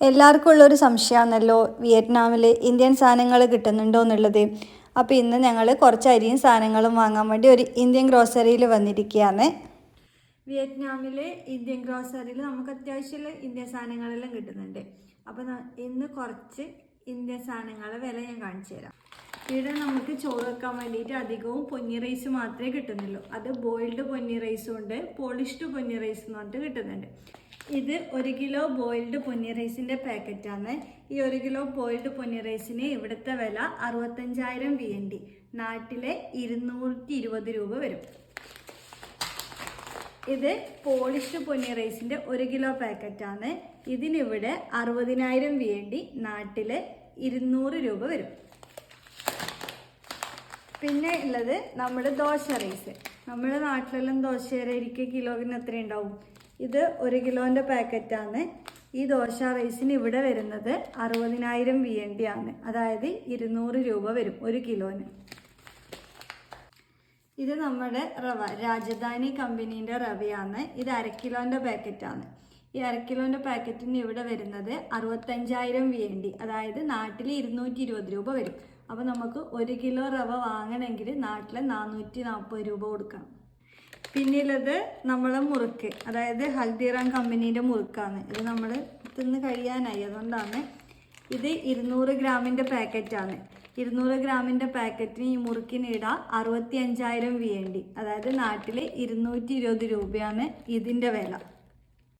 എല്ലാവർക്കും ഉള്ളൊരു സംശയമാണല്ലോ വിയറ്റ്നാമിൽ ഇന്ത്യൻ സാധനങ്ങൾ കിട്ടുന്നുണ്ടോ എന്നുള്ളത്. അപ്പോൾ ഇന്ന് ഞങ്ങൾ കുറച്ച് അരിയും സാധനങ്ങളും വാങ്ങാൻ വേണ്ടി ഒരു ഇന്ത്യൻ ഗ്രോസറിയിൽ വന്നിരിക്കുകയാണ്. വിയറ്റ്നാമിൽ ഇന്ത്യൻ ഗ്രോസറിയിൽ നമുക്ക് അത്യാവശ്യമുള്ള ഇന്ത്യൻ സാധനങ്ങളെല്ലാം കിട്ടുന്നുണ്ട്. അപ്പോൾ ഇന്ന് കുറച്ച് ഇന്ത്യൻ സാധനങ്ങളുടെ വില ഞാൻ കാണിച്ചു തരാം. ഇവിടെ നമുക്ക് ചോറ് വെക്കാൻ വേണ്ടിയിട്ട് അധികവും പൊന്നി റൈസ് മാത്രമേ കിട്ടുന്നുള്ളൂ. അത് ബോയിൽഡ് പൊന്നി റൈസും ഉണ്ട് പോളിഷ്ഡ് പൊന്നി റൈസ് എന്ന് പറഞ്ഞിട്ട് കിട്ടുന്നുണ്ട്. ഇത് ഒരു കിലോ ബോയിൽഡ് പൊന്നി റൈസിന്റെ പാക്കറ്റാണ്. ഈ ഒരു കിലോ ബോയിൽഡ് പൊന്നി റൈസിന് ഇവിടുത്തെ വില അറുപത്തഞ്ചായിരം വി എൻ ഡി. നാട്ടിലെ ഇരുന്നൂറ്റി ഇരുപത് രൂപ വരും. ഇത് പോളിഷ്ഡ് പൊന്നി റൈസിന്റെ ഒരു കിലോ പാക്കറ്റാണ്. ഇതിനിവിടെ അറുപതിനായിരം വി എൻ ഡി നാട്ടിൽ ഇരുന്നൂറ് രൂപ വരും. പിന്നെ ഉള്ളത് നമ്മുടെ ദോശ റൈസ് നമ്മുടെ നാട്ടിലെല്ലാം ദോശ അരിക്ക് കിലോവിന് എത്ര ഉണ്ടാവും? ഇത് ഒരു കിലോന്റെ പാക്കറ്റാണ് ഈ ദോശ റൈസിന് ഇവിടെ വരുന്നത് അറുപതിനായിരം വി എൻ ഡി ആണ്. അതായത് ഇരുന്നൂറ് രൂപ വരും ഒരു കിലോന്. ഇത് നമ്മുടെ റവ രാജധാനി കമ്പനീന്റെ റവയാണ്. ഇത് അരക്കിലോന്റെ പാക്കറ്റാണ് ഈ അരക്കിലോന്റെ പാക്കറ്റിന് ഇവിടെ വരുന്നത് അറുപത്തഞ്ചായിരം വി എൻ ഡി അതായത് നാട്ടിൽ ഇരുന്നൂറ്റി ഇരുപത് രൂപ വരും. അപ്പോൾ നമുക്ക് ഒരു കിലോ റവ വാങ്ങണമെങ്കിൽ നാട്ടിൽ നാനൂറ്റി നാൽപ്പത് രൂപ കൊടുക്കണം. പിന്നീലത് നമ്മളെ മുറുക്ക് അതായത് ഹൽദിറാം കമ്പനീന്റെ മുറുക്കാണ്. ഇത് നമ്മൾ തിന്ന് കഴിയാനായി അതുകൊണ്ടാണ് ഇത് ഇരുന്നൂറ് ഗ്രാമിന്റെ പാക്കറ്റാണ്. ഇരുന്നൂറ് ഗ്രാമിന്റെ പാക്കറ്റിന് ഈ മുറുക്കിന് ഇടാം അറുപത്തി അഞ്ചായിരം വി എൻ ഡി അതായത് നാട്ടിൽ ഇരുന്നൂറ്റി ഇരുപത് രൂപയാണ് ഇതിന്റെ വില.